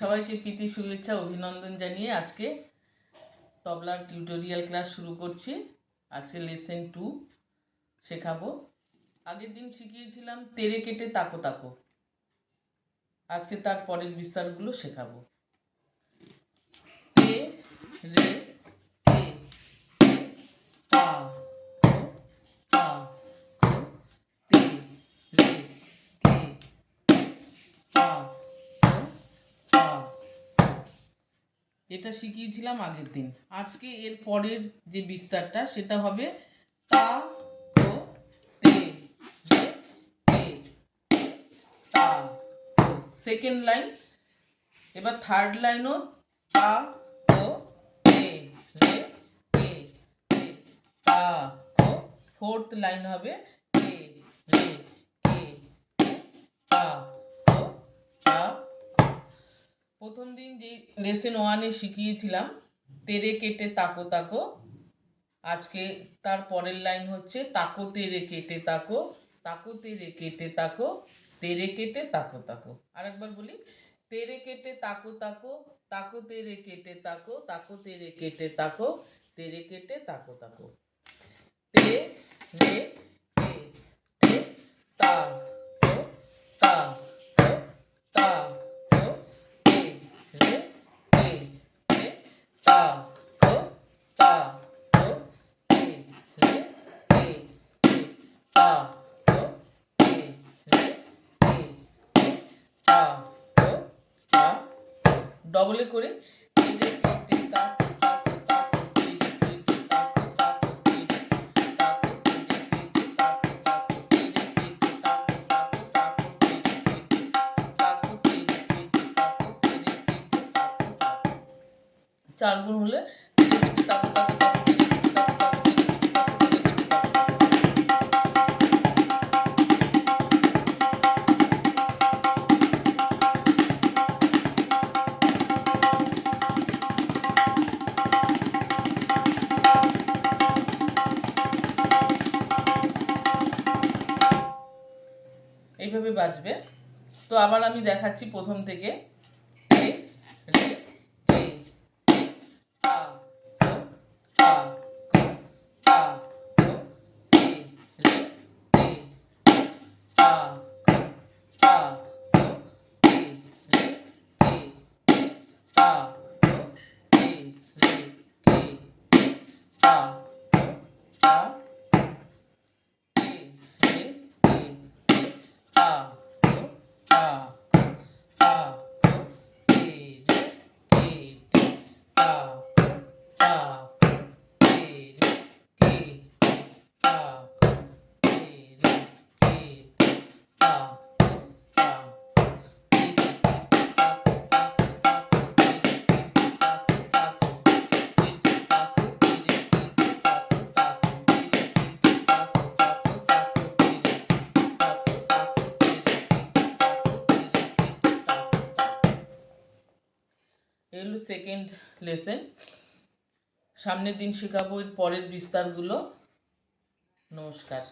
সবাইকে প্রীতি, শুভেচ্ছা, অভিনন্দন জানিয়ে আজকে তবলার টিউটোরিয়াল ক্লাস শুরু করছি। আজকে লেসেন টু শেখাবো। আগের দিন শিখিয়েছিলাম, তেরে কেটে তাকো তাকো। আজকে তার পরের বিস্তারগুলো শেখাবো। তে, রে এটা শিখিয়েছিলাম আগের দিন। আজকে এর পরের যে বিস্তারটা সেটা হবে তা কো তে রে তে তা সেকেন্ড লাইন এবার থার্ড লাইনও তা কো তে রে তে তে তা কো। ফোর্থ লাইন হবে তে রে তে, তা প্রথম দিন যে লেসন ওয়ানে শিখিয়েছিলাম, তেরে কেটে তাকো তাকো। আজকে তার পরের লাইন হচ্ছে, তাকো তেরে কেটে তাকো তাকো তেরে কেটে তাকো, তেরে কেটে তাকো তাকো। আরেকবার বলি, তেরে কেটে তাকো তাকো তাকো তেরে কেটে তাকো তাকো তেরে কেটে তাকো, তেরে কেটে তাকো তাকো। তে কেটে করে কেটে চার গুণ হলে তেরে কেটে তাকো তাকো এইভাবে বাজবে। তো আবার আমি দেখাচ্ছি প্রথম থেকে। তে রে তা কো হলো সেকেন্ড লেসেন সামনের দিন শেখাবো এর পরের বিস্তারগুলো। নমস্কার।